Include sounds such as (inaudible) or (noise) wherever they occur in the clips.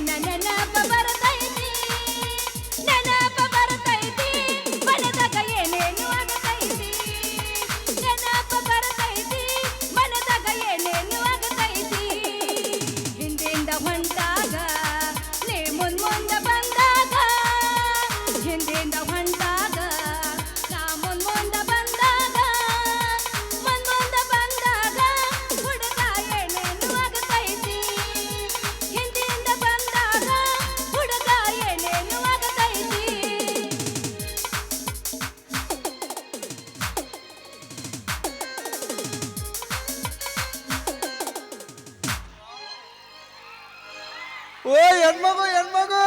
na na na na na ಓ, ಹೆಣ್ಮಗು ಹೆಣ್ಮಗು.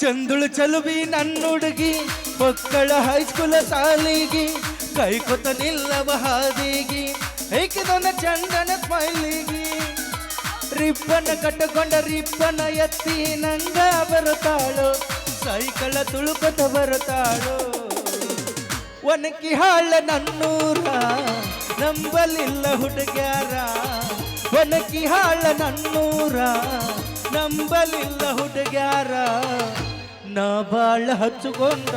ಚಂದುಳು ಚಲುಬಿ ನನ್ನ ಹುಡುಗಿ ಮಕ್ಕಳ ಹೈಸ್ಕೂಲ ಸಾಲಿಗಿ, ಕೈಕೊತ ನಿಲ್ಲವ ಹಾದಿಗಿ ಹೇಗಿದನ ಚಂದನ ಸ್ಮೈಲಿಗಿ. ರಿಬ್ಬನ ಕಟ್ಟಕೊಂಡ ರಿಬ್ಬನ ಎತ್ತಿ ನಂಗ ಬರುತ್ತಾಳು ಸೈಕಳ ತುಳುಕೊತ ಬರುತ್ತಾಳು. ಒನಕಿ ಹಾಳ ನನ್ನೂರ, ನಂಬಲಿಲ್ಲ ಹುಡುಗ್ಯಾರ. ಒನಕಿ ಹಾಳ ನನ್ನೂರ ನಂಬಲಿಲ್ಲ ಹುಡುಗ್ಯಾರ. ನಾ ಬಾಳ ಹಚ್ಚಿಕೊಂಡ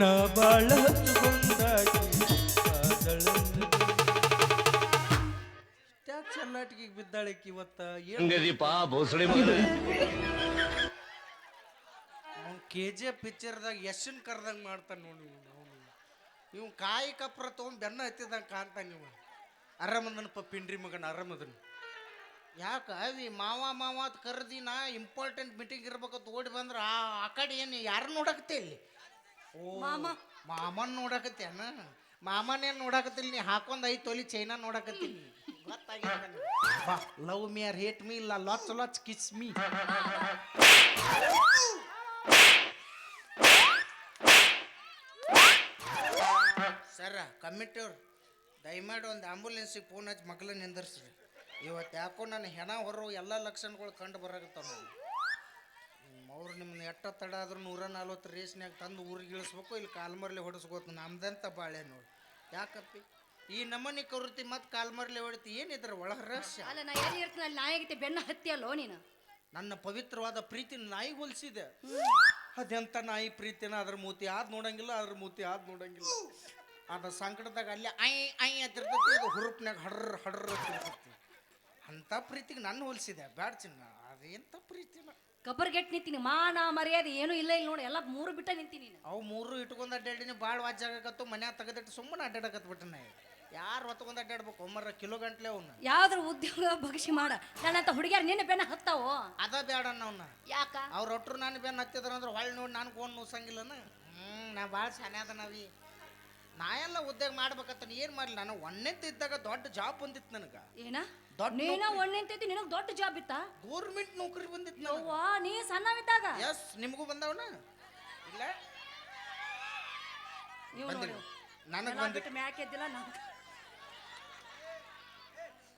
ನಾ ಬಾಳ ಹಚ್ಚಿಕೊಂಡ ಕರ್ನಾಟಕಿಗೆ ಬಿದ್ದಾಳಕ್ಕೆ ಬಿದ್ದಾಳಕಿ ಇವತ್ತ? ಏನು ಹಂಗದೀಪ ಭೋಸಳೆ ಕೆ ಜಿ ಎಫ್ ಪಿಕ್ಚರ್ದಾಗ ಯಶನ್ ಕರ್ದಂಗೆ ಮಾಡ್ತಾನೆ ನೋಡಿ ಇವ್ನು. ಇವ್ ಕಾಯಿ ಕಪ್ರ ತೊಗೊಂಡು ಬೆನ್ನ ಹತ್ತಿದಂಗೆ ಕಾಣ್ತಾನೆ ನೀವು ಅರಮದನಪ್ಪ ಪಿಂಡ್ರಿ ಮಗನ ಅರಮದನ್. ಯಾಕೆ? ಅವಿ ಮಾವ ಮಾವ ಅಂತ ಕರೆದಿ ನಾ ಇಂಪಾರ್ಟೆಂಟ್ ಮೀಟಿಂಗ್ ಇರ್ಬೇಕಂತ ಓಡಿ ಬಂದ್ರೆ ಆ ಆ ಕಡೆ ಏನು ಯಾರು ನೋಡಕತ್ತೆ ಇಲ್ಲಿ? ಓ ಮಾಮ. ಮಾಮನ್ ನೋಡಕತ್ತೇನ ಮಾಮನೇನು ನೋಡಕತ್ತಿಲ್ಲ ನೀ ಹಾಕೊಂಡ್ ಐದು ತೊಲಿ ಚೈನಾ ನೋಡಕತ್ತೀನಿ love me or hate me ಇಲ್ಲ ಲಾಚ್ ಲಾಚ್ ಕಿಸ್ ಮೀ ಸರ ಕಮಿಟಿಯವ್ರು ದಯಮಾಡಿ ಒಂದು ಆಂಬುಲೆನ್ಸಿಗೆ ಫೋನ್ ಹಚ್ಚಿ ಮಕ್ಕಳನ್ನ ನಿಂದರ್ಸ್ರಿ. ಇವತ್ತು ಯಾಕೋ ನನ್ನ ಹೆಣ ಹೊರ ಎಲ್ಲ ಲಕ್ಷಣಗಳು ಕಂಡು ಬರಾಕತ್ತಾವ ನಾನು ಅವ್ರು ನಿಮ್ಮನ್ನ ಎಟ್ಟ ತಡ ಆದ್ರೂ ನೂರ ನಲ್ವತ್ತು ರೇಸ್ನ್ಯಾಗ ತಂದು ಊರಿಗೆ ಇಳಿಸ್ಬೇಕು ಇಲ್ಲಿ ಕಾಲ್ಮರ್ಲಿ ಹೊಡಿಸ್ಕೋತ ನಮ್ದಂತ ಬಾಳೆ ನೋಡಿ. ಯಾಕಪ್ಪಿ? ಈ ನಮನಿ ಕೃತಿ ಮತ್ತೆ ಕಾಲ್ಮರ್ಲಿ ಹೊಡಿತಿ ಏನಿದ್ರ ಒಳ ರಹಸ್ಯ? ಅಲ್ಲ ನಾ ಎಲ್ಲಿ ಇರ್ತೀನಿ ಅಲ್ಲಿ ಬೆನ್ನ ಹತ್ತಿ ಅಲ್ಲೋ ನೀನು? ನನ್ನ ಪವಿತ್ರವಾದ ಪ್ರೀತಿ ನಾಯಿ ಹೋಲಿಸಿದೆ. ಅದೆಂತ ನಾಯಿ ಪ್ರೀತಿನ? ಅದ್ರ ಮೂತಿ ಆದ್ ನೋಡಂಗಿಲ್ಲ ಅದ್ರ ಮೂತಿ ಆದ್ ನೋಡಂಗಿಲ್ಲ. ಅದ ಸಂಕಟದಾಗ ಅಲ್ಲಿ ಐ ಐ ಅಂತಿರ್ತೈತಿ ಅದು ಹುರುಪ್ನಾಗ ಹಡ್ರ ಹಡ್ರ ಅಂತಿರ್ತೈತಿ ಅಂತ ಪ್ರೀತಿಗೆ ನನ್ನ ಹೋಲಿಸಿದೆ ಬ್ಯಾಡ ಚಿನ್ನ ಪ್ರೀತಿ ಪ್ರೀತಿನ ಕಬ್ಬರ್ಗೆಟ್ ನಿಂತೀನಿ ಮಾನ ಮರ್ಯಾದೆ ಏನೂ ಇಲ್ಲ ಇಲ್ಲ ನೋಡಿ ಎಲ್ಲ ಮೂರು ಬಿಟ್ಟ ನಿಂತೀನಿ ನೀನು. ಅವು ಮೂರು ಇಟ್ಕೊಂಡು ಅಡ್ಡಾಡಿನಿ ಭಾಳ ವಾಜಾಗತ್ತು ಮನ್ಯಾಗ ತೆಗೆದಿಟ್ಟು ಸುಮ್ಮನೆ ಅಡ್ಡಾಡಕತ್ ಬಿಟ್ಟನ ಯಾರು ಹೊತ್ಕೊಂಡು ಅಡ್ಡಾಡ್ಬೇಕು ಒಮ್ಮರ ಕಿಲೋ ಗಂಟ್ಲೆ ಅವನ್ನ ಯಾವ್ದ್ರ ಉದ್ಯೋಗ ಭಕ್ಷಿ ಮಾಡ. ನನ್ನಂತ ಹುಡುಗಿಯರ್ ನಿನ್ನ ಬೆನ್ನ ಹತ್ತಾವೋ? ಅದ ಬೇಡ ಅವ್ನ. ಯಾಕ? ಅವ್ರ ಒಟ್ರು ನಾನು ಬೆನ್ನ ಹತ್ತಿದ್ರ ಅಂದ್ರೆ ಹೊಳ್ಳಿ ನೋಡಿ ನಾನು ಫೋನ್ ನುಸಂಗಿಲ್ಲನ? ಹ್ಞೂ ನಾ ಭಾಳ ಶಾನೆ ಅದ ನಾವಿ ನಾ ಎಲ್ಲ ಉದ್ಯೋಗ ಮಾಡ್ಬೇಕಂತ ಏನು ಮಾಡಲಿ? ನಾನು ಒಣ್ಣೆಂತ ಇದ್ದಾಗ ದೊಡ್ಡ ಜಾಬ್ ಬಂದಿತ್ತು ನನಗೆ. ಏನ? ದೊಡ್ಡ ನೀನ ಒಣ್ಣೆಂತೈತಿ ನಿನಗೆ ದೊಡ್ಡ ಜಾಬ್ ಇತ್ತ? ಗೌರ್ಮೆಂಟ್ ನೌಕರಿ ಬಂದಿತ್ತು ನಾವು ಅವ್ವಾ ನೀ ಸಣ್ಣವಿದ್ದಾಗ? ಎಸ್ ನಿಮಗೂ ಬಂದವನ? ಇಲ್ಲ? ನೀವು ನೋಡಿ. ಬಂದಿಲ್ಲ ನನಗೆ ಬಂದಿತ್ತು ಬಿಟ್ಟು ಮ್ಯಾಕ್ ಎದ್ದಿಲ್ಲ ನಾನು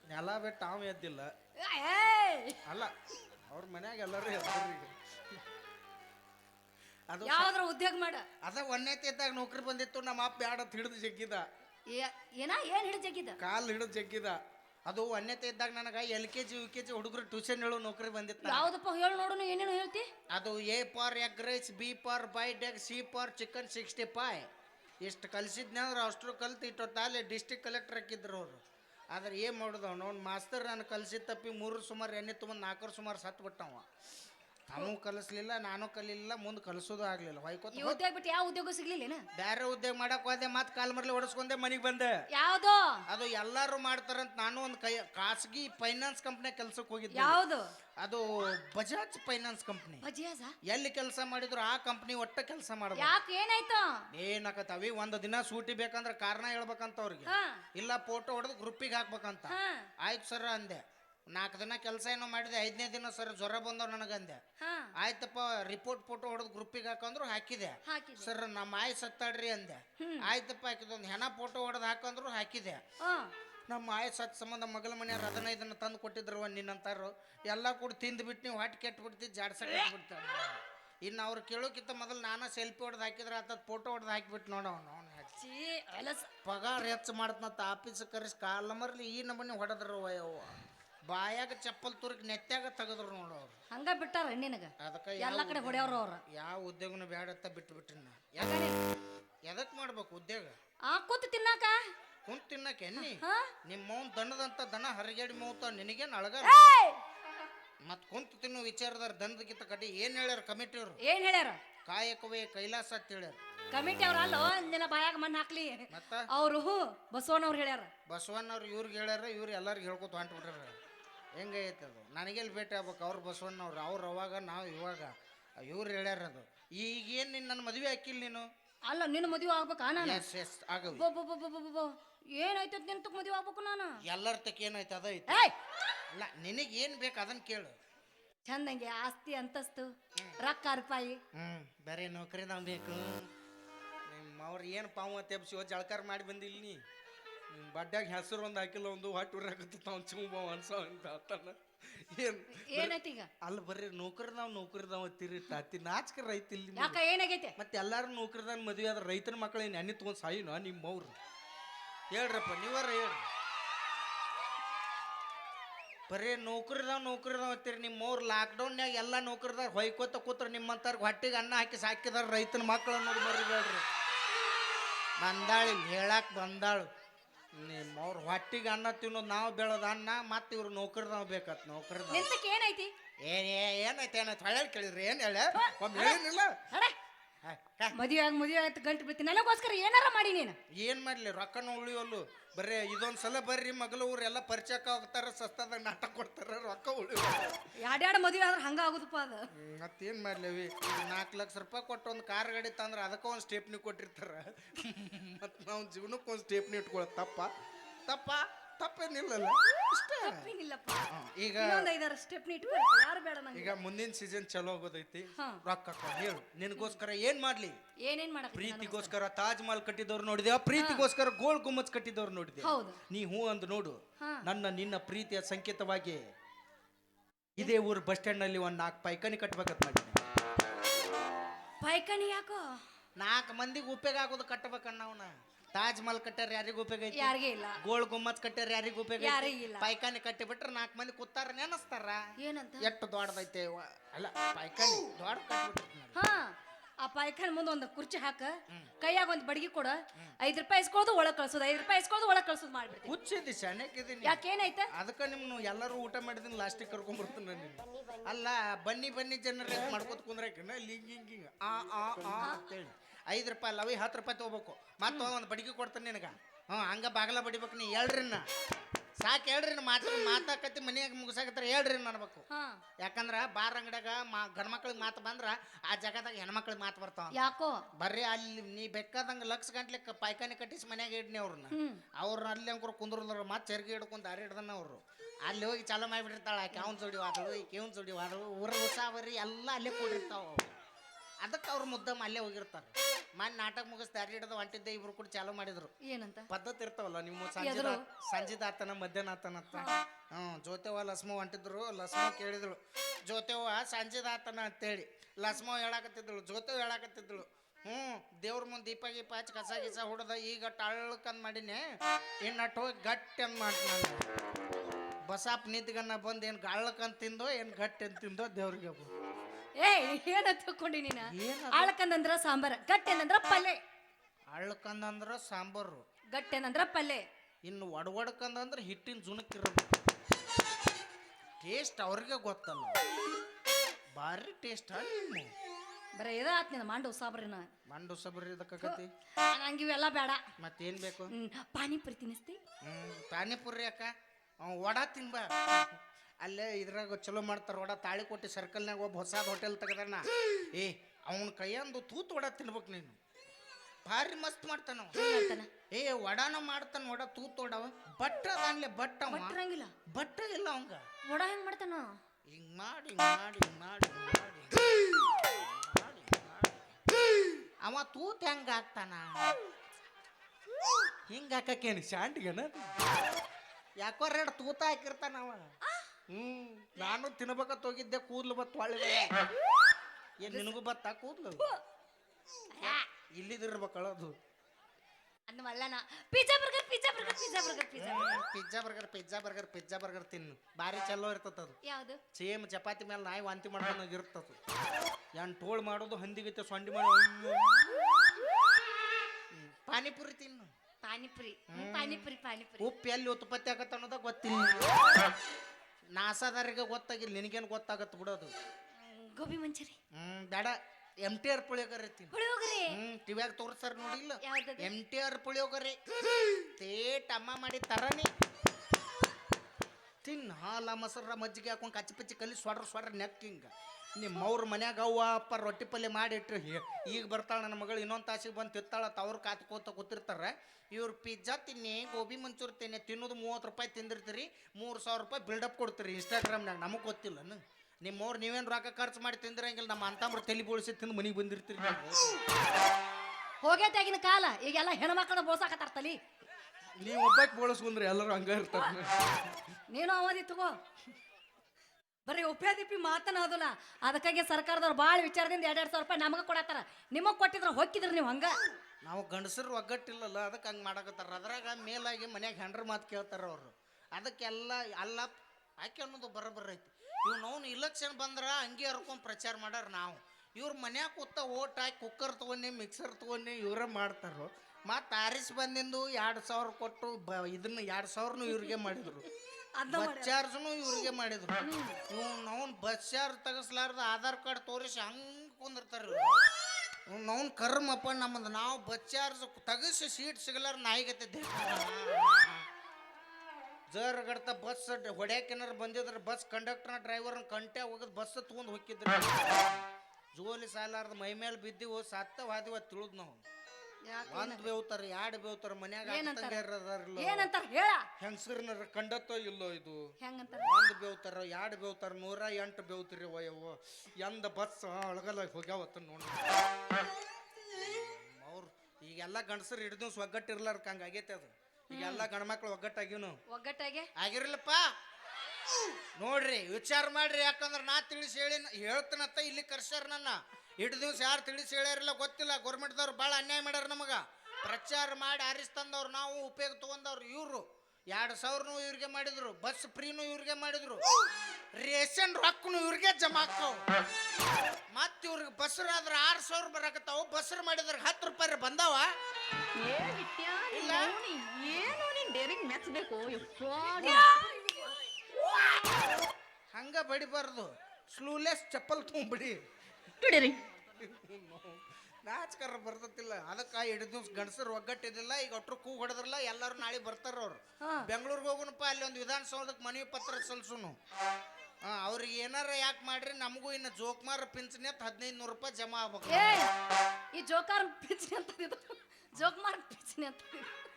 ನೆಲ ಬಿಟ್ಟು ಅವ ಎದ್ದಿಲ್ಲ. ಏಯ್! ಅಲ್ಲ ಅವ್ರ ಮನ್ಯಾಗ ಎಲ್ಲರೂ ಈಗ. ಅದು ಯಾವ್ದ್ರ ಉದ್ಯೋಗ ಮಾಡ. ಅದ ಒಂದನೇತಿ ತಿದ್ದಾಗ ನೌಕರಿ ಬಂದಿತ್ತು ನಮ್ಮ ಅಪ್ಪ ಬ್ಯಾಡ ಅಂತ ಹಿಡಿದು ಜಗ್ಗಿದ. ಏ- ಏನ ಏನ್ ಹಿಡಿದು ಜಗ್ಗಿದ? ಕಾಲ್ ಹಿಡಿದು ಜಗ್ಗಿದ. ಅದು ಒಂದನೇತಿ ಇದ್ದಾಗ ನನಗೆ L K G U K G ಹುಡುಗರು ಟ್ಯೂಷನ್ ಹೇಳು ನೌಕರಿ ಬಂದಿತ್ತು ನನಗೆ. ಯಾವ್ದಪ್ಪ ಹೇಳು ನೋಡು ಏನೇನು ಹೇಳ್ತಿ? ಅದು A for egg rice B for by ಡೆಗ್ C for chicken sixty five ಎಷ್ಟು ಕಲಿಸಿದ್ನೆ ಅಂದ್ರೆ ಅಷ್ಟು ಕಲ್ತು ಇಟ್ಟೊತ್ತಾಲೆ ಡಿಸ್ಟಿಕ್ ಕಲೆಕ್ಟರ್ ಹಾಕಿದ್ರು ಅವರು. ಆದ್ರೆ ಏನು ಮಾಡೋದು ಅವ್ನು? ಅವ್ನು ಮಾಸ್ತರ್ ನಾನು ಕಲಿಸಿದ ತಪ್ಪಿ ಮೂರು ಸುಮಾರು ಎಣ್ಣೆ ತುಂಬ ನಾಲ್ಕರ ಸುಮಾರು ಸತ್ತು ಬಿಟ್ಟವ ಅವನು ಕಲಿಸ್ಲಿಲ್ಲ ನಾನು ಕಲಿಲಿಲ್ಲ ಮುಂದೆ ಕಲಿಸೋದು ಆಗಲಿಲ್ಲ. ಈ ಉದ್ಯೋಗ ಬಿಟ್ಟು ಯಾವ ಉದ್ಯೋಗ ಸಿಗ್ಲಿಲ್ಲ ಬೇರೆ ಉದ್ಯೋಗ ಮಾಡಕ್ ಹೋದೆ ಮತ್ತೆ ಕಾಲ್ ಮರ್ಲಿ ಹೊಡೆಸ್ಕೊಂಡೆ ಮನೆಗೆ ಬಂದೆ. ಯಾವ್ದು? ಅದು ಎಲ್ಲರೂ ಮಾಡ್ತಾರಂತ ನಾನು ಒಂದು ಕೈ ಖಾಸಗಿ ಫೈನಾನ್ಸ್ ಕಂಪ್ನಿ ಕೆಲ್ಸಕ್ಕೆ ಹೋಗಿದ್ದೆ ಯಾವ್ದು? ಅದು ಬಜಾಜ್ ಫೈನಾನ್ಸ್ ಕಂಪ್ನಿ. ಬಜಾಜ್? ಎಲ್ಲಿ ಕೆಲಸ ಮಾಡಿದ್ರು ಆ ಕಂಪ್ನಿ ಒಟ್ಟ ಕೆಲಸ ಮಾಡ್ಬೇಕು ಯಾಕೆ? ಏನಾಯ್ತು? ಏನಾಕತ್ತವಿ ಒಂದು ದಿನ ಸೂಟಿ ಬೇಕಂದ್ರೆ ಕಾರಣ ಹೇಳ್ಬೇಕಂತ ಅವ್ರಿಗೆ. ಹಾ. ಇಲ್ಲ ಫೋಟೋ ಹೊಡೆದು ಗ್ರೂಪಿಗೆ ಹಾಕ್ಬೇಕಂತ. ಹಾ. ಆಯ್ತು ಸರ್ ಅಂದೆ. ನಾಲ್ಕು ದಿನ ಕೆಲಸ ಏನೋ ಮಾಡಿದೆ ಐದನೇ ದಿನ ಸರ್ ಜ್ವರ ಬಂದವ್ ನನಗಂದೆ. ಹಾ. ಆಯ್ತಪ್ಪ ರಿಪೋರ್ಟ್ ಫೋಟೋ ಹೊಡೆದು ಗ್ರೂಪಿಗೆ ಹಾಕಂದ್ರು ಹಾಕಿದೆ. ಸರ್ ನಮ್ಮ ಆಯ್ ಸತ್ತಾಡ್ರಿ ಅಂದೆ. ಆಯ್ತಪ್ಪ ಹಾಕಿದೊಂದು ಹೆಣ ಫೋಟೋ ಹೊಡೆದು ಹಾಕಂದ್ರು ಹಾಕಿದೆ. ನಮ್ಮ ಆಯ್ ಸತ್ ಸಂಬಂಧ ಮಗಳ ಮನೆಯವ್ರು ಇದನ್ನ ತಂದು ಕೊಟ್ಟಿದ್ರು ನಿನ್ನಂತಾರು. ಎಲ್ಲ ಕೂಡ ತಿಂದು ಬಿಟ್ಟು ನೀವು ಹೊಟ್ಟೆ ಕೆಟ್ಟು ಬಿಡ್ತಿ ಜಾಡ್ಸಕ್ಕೆ ಬಿಡ್ತಾರೆ ಇನ್ನು ಅವ್ರು ಕೇಳೋಕ್ಕಿಂತ ಮೊದಲು ನಾನು ಸೆಲ್ಫಿ ಹೊಡೆದು ಹಾಕಿದ್ರೆ ಆತದ ಫೋಟೋ ಹೊಡೆದು ಹಾಕಿಬಿಟ್ಟು ನೋಡ ಅವ್ನು ಅವ್ನು ಹಚ್ಚಿ ಛೀ, ಅಲಸ. ಪಗಾರ ಹೆಚ್ಚು ಮಾಡ್ತನಂತ ಆಫೀಸ್ ಕರೆಸಿ ಕಾಲ ಮರ್ಲಿ ಈ ನಮ್ಮನೆ ಹೊಡೆದ್ರು ಅಯ್ಯವ್ವ ಕಾಲಾಗ ಚಪ್ಪಲ್ ತುರ್ಕ್ ನೆತ್ತಾಗ ತೆಗೆದ್ರು ನೋಡು ಅವ್ರು. ಹಂಗ ಬಿಟ್ಟಾರ ನಿನಗ? ಅದಕ್ಕೆ ಎಲ್ಲ ಕಡೆ ಹೊಡೆಯವ್ರ ಅವ್ರ. ಯಾವ ಉದ್ಯೋಗನು ಅಂತ ಬಿಟ್ಟು ಬಿಟ್ರಿ ನಾ. ಎದಕ್ ಮಾಡ್ಬೇಕು ಉದ್ಯೋಗ? ಆ ಕೂತ್ ತಿನ್ನಾಕ? ಕುಂತ ತಿನ್ನಕ್ಕೆ ಎನ್ನಿ ನಿಮ್ಮ ಮೌನ್ ದನದಂತ ದನ ಹರಿಗೇಡಿ ಮೌತ ನಿನಗೇನು ಅಳಗ! ಮತ್ ಕುಂತ ತಿನ್ನು ವಿಚಾರದಾರ ದನದಕ್ಕಿಂತ ಕಟ್ಟಿ ಏನ್ ಹೇಳ್ಯಾರ ಕಮಿಟಿ ಅವ್ರು? ಏನ್ ಹೇಳ್ಯಾರ? ಕಾಯಕವೇ ಕೈಲಾಸ ಅಂತ ಹೇಳ್ಯಾರ. ಕಮಿಟಿ ಅವ್ರ ಅಲ್ಲೋ ನಿನ್ನ ಬಾಯಾಗ ಮಣ್ಣು ಹಾಕ್ಲಿ. ಮತ್ತ? ಅವರು ಬಸವಣ್ಣವ್ರು ಹೇಳ್ಯಾರ. ಬಸವಣ್ಣವ್ರು ಇವ್ರಿಗೆ ಹೇಳ್ಯಾರ ಇವ್ರು ಎಲ್ಲರಿಗೆ ಹೇಳ್ಕೊತ ಹೊಂಟ್ಬಿಟ್ಟಾರ ಹೆಂಗೈತೆ ಅದು? ನನಗೆಲ್ಲಿ ಭೇಟಿ ಆಗ್ಬೇಕು? ಅವ್ರು ಬಸವಣ್ಣವ್ರು ಅವ್ರು ಅವಾಗ ನಾವು ಇವಾಗ. ಇವ್ರು ಹೇಳ್ಯಾರ ಅದು. ಈಗೇನು ನಿನ್ನ ನನ್ನ ಮದುವೆ ಹಾಕಿಲ್ಲ ನೀನು? ಅಲ್ಲ ನಿನ್ನ ಮದುವೆ ಆಗ್ಬೇಕಾ ನಾನು? ಎಸ್ ಎಸ್ ಆಗವಿ. ಏನಾಯ್ತು ನಿಂತಕ್ ಮದುವೆ ಆಗ್ಬೇಕು ನಾನು? ಎಲ್ಲರ ತಕ್ಕ ಏನಾಯ್ತು? ಅದ ಐತೆ ಅಲ್ಲ ನಿನಗೆ ಏನು ಬೇಕು ಅದನ್ನ ಕೇಳು. ಚಂದಂಗೆ ಆಸ್ತಿ ಅಂತಸ್ತು ರೊಕ್ಕ ರೂಪಾಯಿ ಹ್ಮ್ ಬೇರೆ ನೌಕರಿ ನಾವು ಬೇಕು. ನಿಮ್ಮ ಅವ್ರು ಏನು ಪಾವ ತೆಪ್ಸಿ ಜಳಕಾರ ಮಾಡಿ ಬಂದಿಲ್ಲ ನೀ? ಬಡ್ಡ್ಯಾಗ ಹೆಸರು ಒಂದು ಹಾಕಿಲ್ಲ ಒಂದು ಹೊಟ್ಟು ಉರಾಕತ್ತ ಅವ್ನು ಚುಂಬ ಅನ್ಸ ಅಂತ ಆತನ ಏನು ಏನೈತಿ ಈಗ ಅಲ್ಲಿ ಬರ್ರಿ ನೌಕರದಾವ್ ನೌಕರದಾವ್ ಅಂತೀರಿ ತಾತಿ ನಾಚಿಕೆ ರೈತ ಇಲ್ಲಿ ಯಾಕ ಏನಾಗೈತೆ? ಮತ್ತೆ ಎಲ್ಲಾರು ನೌಕರಿದಾನ ಮದುವೆ ಆದ್ರೆ ರೈತನ ಮಕ್ಕಳೇನು ಎಣ್ಣೆ ತೊಗೊಂಡು ಸಾಯಿನ ನಿಮ್ಮ ಅವ್ರು? ಹೇಳ್ರಪ್ಪ ನೀವಾರ ಹೇಳ್ರಿ. ಬರೀ ನೌಕರಿದಾವ್ ನೌಕರಿದಾವ್ ಅಂತೀರಿ ನಿಮ್ಮ ಅವ್ರು ಲಾಕ್ಡೌನ್ಯಾಗ ಎಲ್ಲ ನೌಕರಿದಾರ ಹೊಯ್ಕೋತ ಕೂತ್ರ ನಿಮ್ಮಂತಾರ ಹೊಟ್ಟಿಗೆ ಅನ್ನ ಹಾಕಿ ಸಾಕಿದಾರ ರೈತನ ಮಕ್ಕಳು ಅನ್ನೋದು ಬರ್ರಿ ಬೇಡ್ರಿ ಬಂದಾಳಿ ಹೇಳಕ್ ಬಂದಾಳು. ನಿಮ್ಮ ಅವ್ರ ಹೊಟ್ಟಿಗೆ ಅನ್ನ ತಿನ್ನೋದು ನಾವು ಬೆಳೆದ ಅನ್ನ ಮತ್ತೆ ಇವ್ರು ನೌಕರಿದಾವ್ ಬೇಕತ್ ನೌಕರಿದಾವ್. ನಿಂತಕ್ಕೆ ಏನೈತಿ ಏನ್ ಏನೈತೆ ಏನೈತೆ ಹೊಳ್ಳಿ ಕೇಳಿದ್ರಿ ಏನು ಹೇಳ ಒಮ್ಮೆ ಅಡೆ ಮದುವೆ ಆಗಿ ಮದುವೆ ಆಯ್ತು ಗಂಟು ಬಿಡ್ತೀನಿ ನನಗೋಸ್ಕರ ಏನಾರ ಮಾಡಿ ನೀನು. ಏನ್ ಮಾಡ್ಲಿ? ರೊಕ್ಕನ ಉಳಿಯೋಲ್ಲು. ಬರ್ರಿ ಇದೊಂದ್ ಸಲ ಬರ್ರಿ ಮಗಳು ಊರ್ ಎಲ್ಲ ಪರಿಚಯಕ್ಕ ಹೋಗ್ತಾರ ಸಸ್ತದಾಗ ನಾಟಕ ಕೊಡ್ತಾರ ರೊಕ್ಕ ಉಳಿಯೋ ಯಾಡ್ಯಾಡ ಮದುವೆ ಆದ್ರೆ ಹಂಗ ಆಗುದಪ್ಪ ಅದು. ಮತ್ತೇನ್ ಮಾಡ್ಲೇವಿ ನಾಲ್ಕು ಲಕ್ಷ ರೂಪಾಯಿ ಕೊಟ್ಟು ಒಂದು ಕಾರ್ ಗಾಡಿ ತಂದ್ರ ಅದಕ್ಕೆ ಒಂದು ಸ್ಟೇಪ್ನಿ ಕೊಟ್ಟಿರ್ತಾರ. (laughs) ಮತ್ತೆ ನಾವು ಜೀವನಕ್ಕೆ ಒಂದು ಸ್ಟೇಪ್ನಿ ಇಟ್ಕೊಳ್ಳೋ ತಪ್ಪ. ತಪ್ಪ? ತಪ್ಪೇನಿಲ್ಲಲ್ಲ. ಇಷ್ಟ. ಏನಿಲ್ಲಪ್ಪ ಹ್ಮ್. ಈಗ ಇನ್ನೊಂದು ಐದಾರು ಸ್ಟೆಪ್ನಿ ಇಟ್ಕೊ ಯಾರು ಬೇಡ ನಂಗೆ. ಈಗ ಮುಂದಿನ ಸೀಸನ್ ಚಲೋ ಆಗೋದೈತಿ. ಹಾ. ರೊಕ್ಕ ಕೊಡು, ಹೇಳು. ನಿನಗೋಸ್ಕರ ಏನ್ ಮಾಡ್ಲಿ? ಏನೇನ್ ಮಾಡಕ್ ಪ್ರೀತಿಗೋಸ್ಕರ ತಾಜ್ ಮಹಲ್ ಕಟ್ಟಿದವ್ರು ನೋಡಿದೆ ಪ್ರೀತಿಗೋಸ್ಕರ ಗೋಲ್ ಗುಮ್ಮಚ್ ಕಟ್ಟಿದವ್ರು ನೋಡಿದೆ ಹೌದು. ನೀ ಹೂ ಅಂದ್ ನೋಡು. ಹಾ. ನನ್ನ ನಿನ್ನ ಪ್ರೀತಿಯ ಸಂಕೇತವಾಗಿ ಇದೇ ಊರು ಬಸ್ ಸ್ಟ್ಯಾಂಡ್ನಲ್ಲಿ ಒಂದ್ ನಾಲ್ಕು ಪೈಕನಿ ಕಟ್ಬೇಕಂತ ಮಾಡಿದ್ದೆ. ಪೈಕಣಿ ಯಾಕೋ? ನಾಲ್ಕು ಮಂದಿಗೆ ಉಪಯೋಗ ಆಗೋದು ಕಟ್ಟಬೇಕಣ್ಣ ಅವನ. ತಾಜ್ ಮಹಲ್ ಕಟ್ಟಾರ ಯಾರಿಗೂ ಉಪಯೋಗ ಐತಿ? ಯಾರಿಗೆ ಇಲ್ಲ. ಗೋಳ್ ಗುಮ್ಮತ್ ಕಟ್ಟಾರ ಯಾರಿಗೂ ಉಪಯೋಗ ಐತಿ? ಇಲ್ಲ. ಪೈಕಾನಿ ಕಟ್ಟಿ ಬಿಟ್ರೆ ನಾಲ್ಕು ಮಂದಿ ಕೂತಾರ ನೆನಸ್ತಾರ ಏನಂತ? ಎಷ್ಟು ದೊಡ್ಡದೈತೆ ಅಲ್ಲ ಪೈಕಾನಿ ದೊಡ್ಡ ಕಟ್ಬಿಟ್ಟಿರ್ತೀನಿ ನಾನು. ಹಾ ಆ ಪಾಯ್ಖಾನೆ ಮುಂದೆ ಒಂದು ಕುರ್ಚಿ ಹಾಕ ಕೈಯಾಗ ಒಂದು ಬಡಗಿ ಕೊಡ ಐದು ರೂಪಾಯಿ ಇಸ್ಕೊಳ್ಳೋದು ಒಳಗೆ ಕಳ್ಸೋದು ಐದು ರೂಪಾಯಿ ಇಸ್ಕೊಳ್ಳೋದು ಒಳಗೆ ಕಳ್ಸೋದು ಮಾಡ್ಬಿಡ್ತೀನಿ. ಹುಚ್ಚಿದ್ದಿ ಶಾನ್ಯಾಕಿದ್ದೀನಿ ಯಾಕೇನೈತೆ ಅದಕ್ಕೆ ನಿಮ್ನು ಎಲ್ಲರೂ ಊಟ ಮಾಡಿದ್ದೀನಿ ಲಾಸ್ಟಿಗೆ ಕರ್ಕೊಂಡ್ಬರ್ತೀನಿ ನಾನು ಅಲ್ಲ ಬನ್ನಿ ಬನ್ನಿ ಜನರ ಮಾಡ್ಕೊತ ಕುಂದ್ರಕಿನ ಲಿಂಗ್ ಹಿಂಗೆ ಆ ಆ ಆ. ಅಂತೇಳಿ. ಐದು ರೂಪಾಯಿ ಲವಿ ಹತ್ತು ರೂಪಾಯಿ ತೊಗೋಬೇಕು. ಮತ್ತೆ ಒಂದು ಬಡಿಗೆ ಕೊಡ್ತಾನೆ ನಿನಗೆ. ಹ್ಞೂ ಹಂಗ ಬಾಗಲ ಬಡಿಬೇಕು ನೀ ಹೇಳ್ರಿನ್ನ ಸಾಕು ಹೇಳ್ರಿ ಮಾತು ಮಾತಾಕತಿ ಮನೆಯಾಗ ಮುಗಿಸಾಕತ್ತಾರ ಹೇಳ್ರಿ ಅನ್ಬೇಕು. ಯಾಕಂದ್ರ ಬಾರ್ ಅಂಗಡ್ಯಾಗ ಮಾ ಗಂಡ್ಮಕ್ಳಿಗೆ ಮಾತು ಬಂದ್ರ ಆ ಜಗದಾಗ ಹೆಣ್ಮಕ್ಳಿಗೆ ಮಾತು ಬರ್ತಾವ ಯಾಕೋ? ಬರ್ರಿ ಅಲ್ಲಿ ನೀ ಬೇಕಾದಂಗ ಲಕ್ಷ ಗಂಟ್ಲೆ ಪಾಯ್ಕಾನಿ ಕಟ್ಟಿಸಿ ಮನ್ಯಾಗ ಇಡ್ನಿ ಅವ್ರನ್ನ. ಅವ್ರನ್ನ ಅವ್ರ ಅಲ್ಲಿ ಅಂಕರು ಕುಂದ್ರದ್ರ ಮತ್ತೆ ಚರ್ಗಿ ಹಿಡ್ಕೊಂಡು ದಾರಿ ಹಿಡ್ದನ ಅವರು. ಅಲ್ಲಿ ಹೋಗಿ ಚಾಲೂ ಮಾಡಿಬಿಟ್ಟಿರ್ತಾಳೆ ಆಕೆ ಅವ್ನ ಜೋಡಿ ವಾದಳು ಈಕೆ ಅವ್ನ ಜೋಡಿ ವಾದಳು ಊರ ಉತ್ಸಾಹ ಬರ್ರಿ ಎಲ್ಲ ಅಲ್ಲೇ ಕೂಡಿರ್ತಾವ ಅದಕ್ಕೆ ಅವ್ರ ಮುದ್ದ ಅಲ್ಲೇ ಹೋಗಿರ್ತಾರೆ. ಮನ್ ನಾಟಕ ಮುಗಿಸ್ ದಾರಿ ಹಿಡಿದು ಹೊಂಟಿದ್ದೆ ಇಬ್ರು ಕೂಡ ಚಾಲೂ ಮಾಡಿದ್ರು. ಏನಂತ? ಪದ್ಧತಿ ಇರ್ತಾವಲ್ಲ ನಿಮ್ಮ ಸಂಜೆ ಸಂಜೆದ ಆತನ ಮಧ್ಯಾಹ್ನ ಆತನ ಅಂತ. ಹ್ಞೂ ಜ್ಯೋತಿವ ಲಸ್ಮ ಹೊಂಟಿದ್ರು ಲಸ್ಮ ಕೇಳಿದ್ರು. ಜ್ಯೋತಿವ ಸಂಜಿದ ಆತನ ಅಂತೇಳಿ. ಲಸ್ಮ ಹೇಳಾಕತ್ತಿದ್ಳು ಜ್ಯೋತಿವ ಹೇಳಾಕತ್ತಿದ್ಳು ಹ್ಞೂ ದೇವ್ರ ಮುಂದೆ ದೀಪ ಗೀಪ ಹಚ್ಚಿ ಕಸ ಗಿಸ ಹೊಡೆದ ಈಗ ಟಳ್ಕಂದ್ ಮಾಡಿನಿ. ಇನ್ನಟ್ಟು ಹೋಗಿ ಗಟ್ಟಿ ಅಂದ್ ಮಾಡ್ತೀನಿ ಬಸಾಪ್ ನಿಂತ್ಗನ್ನ ಬಂದು ಏನು ಗಾಳಕಂತ ತಿಂದೋ ಏನು ಗಟ್ಟಿ ಅಂತ ತಿಂದೋ ದೇವ್ರಿಗೆ. ಏಯ್ ಏನ ತಕೊಂಡಿ ನೀನ? ಆಳಕಂದಂದ್ರ ಸಾಂಬಾರ ಗಟ್ಟೆನಂದ್ರ ಪಲ್ಲೆ. ಅಳ್ಳಕಂದಂದ್ರ ಸಾಂಬಾರು. ಗಟ್ಟೆನಂದ್ರ ಪಲ್ಲೆ. ಇನ್ನು ಒಡವಡ್ಕಂದಂದ್ರೆ ಹಿಟ್ಟಿನ ಜುಣಕ್ಕಿರೋದು ಟೇಸ್ಟ್ ಅವ್ರಿಗೆ ಗೊತ್ತಲ್ಲ. ಭಾರಿ ಟೇಸ್ಟ್ ನಿಮ್ಮ ಬರೀ ಇದ ಆತ್ ನಿನ್ನ ಮಂಡು ಸಾಬ್ರಿನ ಮಂಡು ಸಾಬ್ರಿ ಇದಕ್ಕಾಗತಿ ನಂಗೆ ಇವೆಲ್ಲ ಬೇಡ. ಮತ್ತೇನ್ ಬೇಕು? ಹ್ಮ್, ಪಾನಿಪುರಿ ತಿನ್ನಿಸ್ತಿ. ಹ್ಮ್ ಪಾನಿಪುರಿ ಅಕ್ಕ ವಡಾ ವಡ ತಿನ್ಬ ಅಲ್ಲೇ ಇದ್ರಾಗ ಚಲೋ ಮಾಡ್ತಾರ ವಡ ತಾಳಿಕೋಟೆ ಸರ್ಕಲ್ನಾಗ ಒಬ್ಬ ಹೊಸಾದ ಹೋಟೆಲ್ ತೆಗದಣ್ಣ ಏ ಅವನ ಕೈಯಂದು ತೂತು ಒಡ ತಿನ್ಬೇಕು ನೀನು. ಭಾರಿ ಮಸ್ತ್ ಮಾಡ್ತಾನ ಅವ. ಏ ವಡಾನ ಮಾಡ್ತಾನ ವಡ ತೂತ್ ಒಡ ಬಟ್ಟ ಅದಾನ್ಲೆ ಬಟ್ಟ ಅವ ಬಟ್ರಂಗಿಲ್ಲ ಬಟ್ಟ ಇಲ್ಲ ಅವಂಗ. ವಡ ಹೆಂಗ್ ಮಾಡ್ತಾನ? ಹಿಂಗ್ ಮಾಡಿ ಹಿಂಗ್ ಮಾಡಿ ಹಿಂಗ್ ಮಾಡಿ ಹಿಂಗ್ ಮಾಡಿ ಮಾಡಿ, ಹಿಂಗ್ ಮಾಡಿ. ಅವ ತೂತ್ ಹೆಂಗ ಹಾಕ್ತಾನ? ಹಿಂಗ ಹಾಕಕ್ಕೇನು ಶಾಂಟಿಗೆನ ಯಾಕೋ ರೆಡ್ ತೂತ ಹಾಕಿರ್ತಾನ ಅವ. ಹ್ಮ್. ನಾನು ತಿನ್ಬೇಕತ್ ಹೋಗಿದ್ದೆ ಕೂದ್ಲು ಬತ್ ಹೊಳ್ಳಿ. ಏನ್ ನಿನಗೂ ಬತ್ತ ಕೂದ್ಲು? ಇಲ್ಲಿದಿರ್ಬೇಕಳ ಅದು. ಅನ್ನ ಮಲ್ಲನ pizza burger pizza burger pizza burger pizza pizza burger pizza burger pizza burger ತಿನ್ನು. ಭಾರಿ ಚಲೋ ಇರ್ತದ ಅದು. ಯಾವುದು? ಸೇಮ್ ಚಪಾತಿ ಮೇಲೆ ನಾಯಿ ವಾಂತಿ ಮಾಡೋದು ಇರ್ತದ ಏನ್ ಟೋಳ್ ಮಾಡೋದು ಹಂದಿಗೈತೆ ಸೊಂಡಿ ಮಾಡೋ ಪಾನಿಪುರಿ ತಿನ್ನು. ಪಾನಿಪುರಿ. ಪಾನಿಪುರಿ ಪಾನಿಪುರಿ. ಉಪ್ಪು ಎಲ್ಲಿ ಉತ್ಪತ್ತಿ ಆಗತ್ತ ಅನ್ನೋದ ಗೊತ್ತಿಲ್ಲ. ನಾಸಾದಾರಿಗೆ ಗೊತ್ತಾಗಿಲ್ಲ ನಿನಗೇನು ಗೊತ್ತಾಗತ್ತೆ ಬಿಡೋದು? ಗೋಬಿ ಮಂಚೂರಿ. ಹ್ಮ್ ಬೇಡ. ಎಂ ಟಿ ಆರ್ ಪುಳಿಯೋಗರೆ ತಿನ್ನು. ಪುಳಿಯೋಗರೆ? ಹ್ಮ್ ಟಿವ್ಯಾಗ ತೋರಿಸ್ತಾರ ನೋಡಿಲ್ಲ? ಯಾವ್ದದು? M T R puliyogare. ತೇಟ್ ಅಮ್ಮ ಮಾಡಿ ತರನಿ. ತಿನ್ ಹಾಲ ಮೊಸರ ಮಜ್ಜಿಗೆ ಹಾಕೊಂಡು ಕಚ್ಚಿ ಪಚ್ಚಿ ಕಲಿ ಸೊಡ್ರ ಸೊಡ್ರ ನೆಕ್ ಹಿಂಗ ನಿಮ್ಮ ಅವ್ರ ಮನ್ಯಾಗ ಅವ್ವ ಅಪ್ಪ ರೊಟ್ಟಿ ಪಲ್ಯ ಮಾಡಿಟ್ರು ಈಗ ಬರ್ತಾಳೆ ನನ್ನ ಮಗಳು ಇನ್ನೊಂದು ತಾಸಿಗೆ ಬಂದು ತಿತ್ತಾಳ ತವ್ರ ಕಾತ್ಕೋತ ಕೂತಿರ್ತಾರೆ. ಇವ್ರು ಪಿಜ್ಜಾ ತಿನ್ನಿ ಗೋಬಿ ಮಂಚೂರಿ ತಿನ್ನಿ ತಿನ್ನೋದು ಮೂವತ್ತು ರೂಪಾಯಿ ತಿಂದಿರ್ತೀರಿ ಮೂರು ಸಾವಿರ ರೂಪಾಯಿ ಬಿಲ್ಡಪ್ ಕೊಡ್ತೀರಿ ಇನ್ಸ್ಟಾಗ್ರಾಮ್ನಾಗ ನಮಗೆ ಗೊತ್ತಿಲ್ಲ ನಿಮ್ಮವ್ರು ನೀವೇನು ರೊಕ್ಕ ಖರ್ಚು ಮಾಡಿ ತಿಂದಿರಂಗಿಲ್ಲ ನಮ್ಮ ಅಂತಂಬ್ರು ತಲೆ ಬೋಳಿಸಿ ತಿಂದು ಮನೆಗೆ ಬಂದಿರ್ತೀರಿ ಹೋಗೇ ತೆಗಿನ ಕಾಲ ಈಗೆಲ್ಲ ಹೆಣ್ಮಕ್ಳು ಬೋಸಾಕತ್ತಾರ ತಲಿ. ನೀವು ಒಬ್ಬಕ್ಕೆ ಬೋಳಿಸ್ಕೊಂಡ್ರಿ ಎಲ್ಲರೂ ಹಂಗ ಇರ್ತಾರೆ. ನೀನು ಅವಧಿ ತಗೋ. ಬರೀ ಉಪಯೋಗಿಪಿ ಮಾತನಾದಲ್ಲ. ಅದಕ್ಕಾಗಿ ಸರ್ಕಾರದವ್ರು ಭಾಳ ವಿಚಾರದಿಂದ ಎರಡ್ ಎರಡು ಸಾವಿರ ರೂಪಾಯಿ ನಮಗೆ ಕೊಡತ್ತಾರ. ನಿಮಗೆ ಕೊಟ್ಟಿದ್ರೆ ಹೊಕ್ಕಿದ್ರಿ ನೀವು ಹಂಗ? ನಾವು ಗಂಡಸರು ಒಗ್ಗಟ್ಟಿಲ್ಲಲ್ಲ ಅದಕ್ಕೆ ಹಂಗೆ ಮಾಡಕತ್ತಾರ. ಅದ್ರಾಗ ಮೇಲಾಗಿ ಮನ್ಯಾಗ ಹೆಂಡ್ರ ಮಾತು ಕೇಳ್ತಾರ ಅವರು. ಅದಕ್ಕೆಲ್ಲ ಅಲ್ಲ, ಆಕೆ ಅನ್ನೋದು ಬರೋಬ್ಬರ ಐತಿ. ಇವ್ ನಾವು ಇಲೆಕ್ಷನ್ ಬಂದ್ರೆ ಹಂಗೆ ಹರ್ಕೊಂಡ್ ಪ್ರಚಾರ ಮಾಡ್ಯಾರ ನಾವು. ಇವ್ರ ಮನ್ಯಾಗ ಕೂತ ಓಟ್ ಹಾಕಿ ಕುಕ್ಕರ್ ತೊಗೊಂಡು ಮಿಕ್ಸರ್ ತೊಗೊಂಡು ಇವರೇ ಮಾಡ್ತಾರೋ. ಮತ್ತು ಆರಿಸ್ ಬಂದಿಂದು ಎರಡು ಸಾವಿರ ಕೊಟ್ಟು ಬ ಇದನ್ನ ಎರಡು ಸಾವಿರನು ಇವ್ರಿಗೆ ಮಾಡಿದ್ರು. ಅದ್ನ ಬಸ್ ಚಾರ್ಜ್ನು ಇವ್ರಿಗೆ ಮಾಡಿದ್ರು. ಇವ್ ಅವ್ನು ಬಸ್ ಚಾರ್ಜ್ ತಗಸ್ಲಾರ್ದ ಆಧಾರ್ ಕಾರ್ಡ್ ತೋರಿಸಿ ಹಂಗೆ ಕುಂದಿರ್ತಾರ ಅವ್ನು ಕರ್ಮಪ್ಪ ನಮ್ಮದು ನಾವು ಬಸ್ ಚಾರ್ಜ್ ತಗಸಿ ಸೀಟ್ ಸಿಗಲಾರ ನಾಯಿಗತ್ತೆ ಜರ್ ಗಡ್ತ ಬಸ್ ಹೊಡ್ಯಾಕೇನಾರು ಬಂದಿದ್ರೆ ಬಸ್ ಕಂಡಕ್ಟರ್ನ ಡ್ರೈವರ್ನ ಕಂಟೆ ಹೋಗೋದು ಬಸ್ ತಗೊಂಡು ಹೋಗಿದ್ರು ಜೋಲಿ ಸಾಲಾರ್ದ ಮೈ ಮೇಲೆ ಬಿದ್ದಿವು ಸತ್ತ ವಾದಿವ ತಿಳಿದ್ ನಾವು. ಒಂದ್ ಬೇವ್ತಾರ ಎರಡು ಬೇವ್ತಾರ ಮನ್ಯಾಗ ಏನಂತಾರ? ಏನಂತಾರ ಹೇಳ. ಹೆಂಗಸರ್ನ ಕಂಡತ್ತೋ ಇಲ್ಲೋ ಇದು? ಹೆಂಗಂತಾರ? ಒಂದು ಬೇವ್ತಾರ ಎರಡು ಬೇವ್ತಾರ ನೂರ ಎಂಟು ಬೇವ್ತಿರಿ ವಯವ್ವ ಎಂದ ಬಸ್ ಅಳಗಲ್ಲ ಹೋಗ್ಯಾವತ್ತ ನೋಡಿ. ಅವ್ರು ಈಗೆಲ್ಲ ಗಂಡಸರು ಹಿಡಿದು ಒಗ್ಗಟ್ಟಿರ್ಲಾರ್ಕ ಹಂಗ ಆಗೈತೆ ಅದು. ಈಗೆಲ್ಲ ಗಂಡ್ಮಕ್ಳು ಒಗ್ಗಟ್ಟಾಗಿನು ಒಗ್ಗಟ್ಟಾಗೆ? ಆಗಿರ್ಲಪ್ಪ. ನೋಡ್ರಿ ವಿಚಾರ ಮಾಡ್ರಿ ಯಾಕಂದ್ರೆ ನಾ ತಿಳಿಸಿ ಹೇಳಿ ಹೇಳ್ತನತ್ತ ಇಲ್ಲಿ ಕರ್ಸ್ಯಾರ ನನ್ನ. ಇಟ್ಟು ದಿವ್ಸ ಯಾರು ತಿಳಿಸಿ ಹೇಳ್ಯಾರಿಲ್ಲ ಗೊತ್ತಿಲ್ಲ. ಗೌರ್ಮೆಂಟ್ದವ್ರು ಭಾಳ ಅನ್ಯಾಯ ಮಾಡ್ಯಾರ ನಮಗೆ. ಪ್ರಚಾರ ಮಾಡಿ ಆರಿಸ್ತಂದವ್ರು ನಾವು ಉಪಯೋಗ ತೊಗೊಂಡವ್ರು ಇವರು. ಎರಡು ಸಾವಿರನು ಇವ್ರಿಗೆ ಮಾಡಿದ್ರು ಬಸ್ ಫ್ರೀನು ಇವ್ರಿಗೆ ಮಾಡಿದ್ರು. ರೇಷನ್ ರೊಕ್ಕನು ಇವ್ರಿಗೆ ಜಮಾ ಆಕ್ಕವು ಮತ್ತೆ ಇವ್ರಿಗೆ ಬಸ್ರಾದ್ರೆ ಆರು ಸಾವಿರ ಬರಕತ್ತಾವು. ಬಸ್ರು ಮಾಡಿದ್ರೆ ಹತ್ತು ರೂಪಾಯಿ ಬಂದಾವ? ಏನು ನೀನ್ ಡೇರಿಂಗ್ ಮೆಚ್ಚಬೇಕು ಹಂಗ ಬಡಿಬಾರ್ದು. ಸ್ಲೂಲೆಸ್ ಚಪ್ಪಲ್ ತೊಗೊಂಬಿಡಿ. ಬಿಡಿರಿ ನಾಚ್ಕರ ಬರ್ತತಿಲ್ಲ. ಅದಕ್ಕೆ ಎರಡು ದಿವಸ ಗಂಡಸರು ಒಗ್ಗಟ್ಟಿದಿಲ್ಲ ಈಗ ಒಟ್ರು ಕೂ ಹೊಡೆದ್ರಲ್ಲ ಎಲ್ಲರೂ ನಾಳೆ ಬರ್ತಾರ ಅವ್ರು. ಬೆಂಗಳೂರಿಗೆ ಹೋಗುನಪ್ಪ ಅಲ್ಲಿ ಒಂದು ವಿಧಾನಸೌಧಕ್ಕೆ ಮನವಿ ಪತ್ರ ಸಲ್ಸುನು. ಹಾ ಅವ್ರಿಗೆ ಏನಾರ ಯಾಕೆ ಮಾಡ್ರಿ ನಮಗೂ ಇನ್ನು ಜೋಕ್ಮಾರ ಪಿಂಚಣಿ ಅಂತ ಹದಿನೈದು ನೂರು ರೂಪಾಯಿ ಜಮಾ ಆಗ್ಬೇಕು. ಏ ಈ ಜೋಕಾರ್ ಪಿಂಚಣಿ ಅಂತ ಜೋಕ್ಮಾರ್ ಪಿಚ್ನಿ ಅಂತ.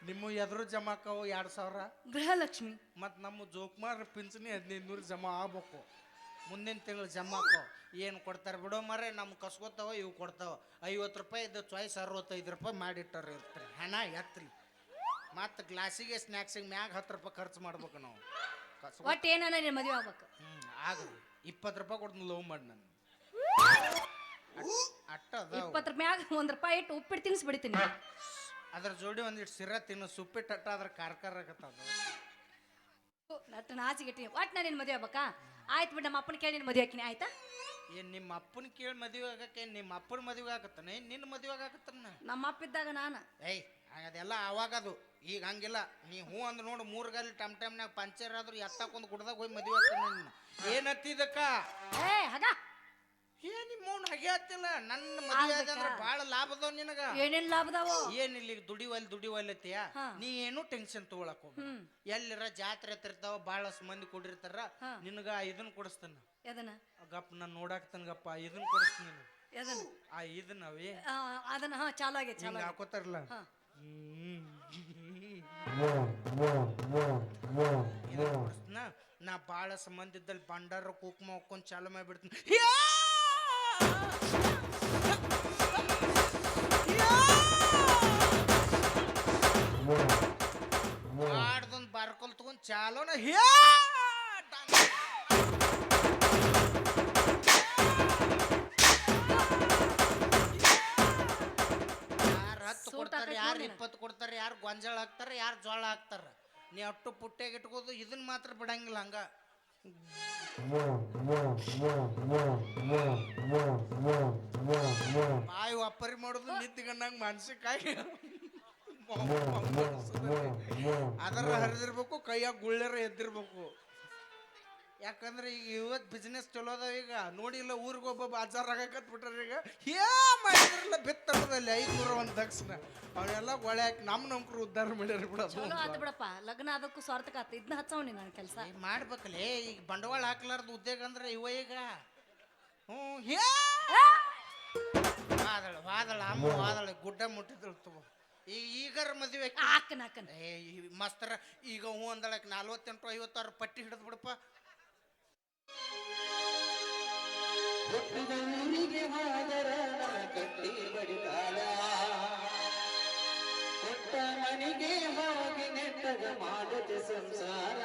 ನಿಮ್ಮ ಎದುರು ಜಮಾ ಆಕಾವು ಎರಡು ಸಾವಿರ. ಗೃಹಲಕ್ಷ್ಮಿ. ಮತ್ತು ನಮ್ಮ ಜೋಕ್ಮಾರ ಪಿಂಚಣಿ ಹದಿನೈದು ನೂರು ಜಮಾ ಆಗ್ಬೇಕು. ಮುಂದಿನ ತಿಂಗಳು ಜಮಾ ಆಕಾವು ಏನು ಕೊಡ್ತಾರೆ ಬಿಡೋ ಮರೆ ನಮ್ಮ ಕಸ್ಕೋತಾವ ಇವು ಕೊಡ್ತಾವ. ಐವತ್ತು ರೂಪಾಯಿ ಇದ್ದ ಚಾಯ್ಸ್ ಅರವತ್ತೈದು ರೂಪಾಯಿ ಮಾಡಿಟ್ಟರು ಇರ್ತಾರೆ. ಹಣ ಎತ್ತಲಿ ಮತ್ತು ಗ್ಲಾಸಿಗೆ ಸ್ನ್ಯಾಕ್ಸಿಗೆ ಮ್ಯಾಗ ಹತ್ತು ರೂಪಾಯಿ ಖರ್ಚು ಮಾಡ್ಬೇಕು ನಾವು. ಒಟ್ಟು ಏನಾನ ನಿಮ್ಮ ಮದುವೆ ಆಗ್ಬೇಕು. ಹ್ಞೂ ಆಗದು ಇಪ್ಪತ್ತು ರೂಪಾಯಿ ಕೊಡ್ತೀನಿ ಲವ್ ಮಾಡಿ ನಾನು. ಅಟ್ಟ ಅದಾವ. ಇಪ್ಪತ್ತರ ಮ್ಯಾಗ ಒಂದು ರೂಪಾಯಿ ಇಟ್ಟು ಉಪ್ಪಿಟ್ಟು ತಿನ್ಸಿ ಬಿಡ್ತೀನಿ ಅದ್ರ ಜೋಡಿ ಒಂದಿಷ್ಟು ಸಿರ ತಿನ್ನು ಸುಪ್ಪಿಟ್ಟು ಅಟ್ಟ ಅದ್ರ ಕಾರ್ಕಾರ ಆಗತ್ತದ ನಟ್ಟು ನಾಚಿಗೆ ಒಟ್ಟು ನಾನು ನಿನ್ನ ಮದುವೆ ಆಗ್ಬೇಕಾ? ಆಯ್ತು ಬಿಡ್ ನಮ್ಮ ಅಪ್ಪನ ಕೇಳಿ ನಿನ್ನ ಮದುವೆ ಹಾಕಿನಿ ಆಯ್ತಾ? ಏನ್ ನಿಮ್ಮ ಅಪ್ಪನ ಕೇಳಿ ಮದುವೆ ಆಗಕ್ಕೆ ನಿಮ್ಮ ಅಪ್ಪನ ಮದುವೆ ಆಗತ್ತಾನೆ? ನಿನ್ನ ಮದುವೆ ಆಗತ್ತನ್ನ ನಮ್ಮ ಅಪ್ಪ ಇದ್ದಾಗ ನಾನು. ಏಯ್ ಅದೆಲ್ಲ ಅವಾಗ ಅದು. ಈಗ ಹಂಗಿಲ್ಲ. ನೀ ಹೂ ಅಂದ್ ನೋಡು ಮೂರು ಗಾಲಿ ಟಮ್ ಟಮ್ನಾಗ ಪಂಚರ್ ಆದ್ರೂ ಎತ್ತಕ್ಕೊಂದು ಕುಡ್ದಾಗ ಹೋಗಿ ಮದುವೆ ಆಗ್ತಾನೆ ಏನತ್ತಿದ್ದಕ್ಕ ಏ ಹಗ. ಹಾಗೆ ಆತಿಲ್ಲ ನನ್ನ ಮದುವೆ ಅಂದ್ರೆ ಲಾಭ ಅದಾವ ನಿನಗ. ಏನೇನ್ ಲಾಭದಾವು ಏನಿಲ್ಲ ಇಲ್ಲಿ ದುಡಿವಲ್ ಹಾ. ನೀ ಏನು ಟೆನ್ಷನ್ ತಗೊಳಕ್ ಹೋಗ್ಬೇಡ. ಎಲ್ಲಿರ ಜಾತ್ರೆ ಹತ್ತಿರ್ತಾವ ಬಹಳಷ್ಟು ಮಂದಿ ಕೊಡಿರ್ತಾರ. ನಿನಗ ಇದನ್ನ ಕೊಡಿಸ್ತಾನ ಎದನ? ಗಪ್ ನಾನು ನೋಡಾಕ್ತಾನ ಗಪ್ಪ ಇದನ್ನ ಕೊಡಿಸ್ತೀನಿ ನೀನು. ಆ ಇದನ್ನ ಅವೇ. ಅದನ್ನ ಹಾ ಚಾಲಾಗೆ ಚಾಲ ಹಿಂಗ. ಹಾಕೋತಾರಲ್ಲ? ನಾ ಭಾಳ ಸಂಬಂಧ ಇದ್ದಲ್ಲಿ ಬಂಡಾರ ಕುಕ್ಮ ಹಾಕೊಂಡ್ ಚಾಲು ಮಾಡ್ಬಿಡ್ತೀನಿ. ಆಡ್ದೊಂದು ಬಾರ್ಕೊಲ್ ತಗೊಂಡ್ ಚಾಲೋನ ಸೂಟ್ ಕೊಡ್ತಾರೆ ಯಾರು ಇಪ್ಪತ್ತು ಕೊಡ್ತಾರೆ ಯಾರು ಗೊಂಜಾಳ ಹಾಕ್ತಾರೆ ಯಾರು ಜೋಳ ಹಾಕ್ತಾರೆ. ನೀ ಅಟ್ಟು ಪುಟ್ಟ್ಯಾಗ ಇಟ್ಕೋದು ಇದನ್ನ ಮಾತ್ರ ಬಿಡಂಗಿಲ್ಲ ಹಂಗ. ಬಾಯಿ ಒಪ್ಪರಿ ಮಾಡೋದು ನಿಂತ್ಕೊಂಡಂಗೆ ಮಾನಸಿಕಾಗಿ. (laughs) ಅದರ ಹರಿದಿರ್ಬೇಕು ಕೈಯಾಗ ಗುಳ್ಳೆರ ಎದ್ದಿರ್ಬೇಕು. ಯಾಕಂದ್ರೆ ಈಗ ಇವತ್ತು ಬಿಸ್ನೆಸ್ ಚಲೋ ಅದಾವ ಈಗ. ನೋಡಿಲ್ಲ ಊರಿಗೆ ಒಬ್ಬ ಬಾಜಾರ್ ಆಗಕತ್ ಬಿಟ್ಟಾರ ಈಗ. ಏ ಮಾಡಿದ್ರಲ್ಲ ಬಿತ್ತರದಲ್ಲಿ ಐದ್ನೂರ ಒಂದು ತಕ್ಷಣ ಅವನ್ನೆಲ್ಲ ಒಳ್ಳೆ ಹಾಕಿ ನಮ್ಮ ನಮ್ಕರು ಉದ್ಧಾರ ಮಾಡ್ಯಾರ ಬಿಡ ಚಲೋ ಆತು ಬಿಡಪ್ಪ. ಲಗ್ನ ಅದಕ್ಕೂ ಸ್ವಾರ್ಥಕ ಆತು. ಇದನ್ನ ಹಚ್ಚವನಿ ನನ್ನ ಕೆಲಸ. ಮಾಡ್ಬೇಕಲ್ಲೇ ಈಗ ಬಂಡವಾಳ ಹಾಕ್ಲಾರ್ದು ಉದ್ಯೋಗ ಅಂದ್ರೆ ಇವ ಈಗ. ಹ್ಞೂ ಹೇ! ವಾದಳ ವಾದಳ ಅಮ್ಮ ವಾದಳ ಗುಡ್ಡ ಮುಟ್ಟಿದ್ರು ಈಗ ಈಗರ ಮದುವೆ ಹಾಕನ್ ಹಾಕನ್ ಏ ಮಸ್ತರ ಈಗ ಹ್ಞೂ ಅಂದಳಕ್ಕೆ ನಲ್ವತ್ತೆಂಟು ಐವತ್ತಾರು ಪಟ್ಟಿ ಹಿಡಿದು ಬಿಡಪ್ಪ. ಹುಟ್ಟಿದೂರಿಗೆ ಹೋದರ ಕಟ್ಟಿ ಬಡಿತಾಳ ಕೊಟ್ಟ ಮನೆಗೆ ಹೋಗಿ ನೆಟ್ಟಗ ಮಾಡದೆ ಸಂಸಾರ.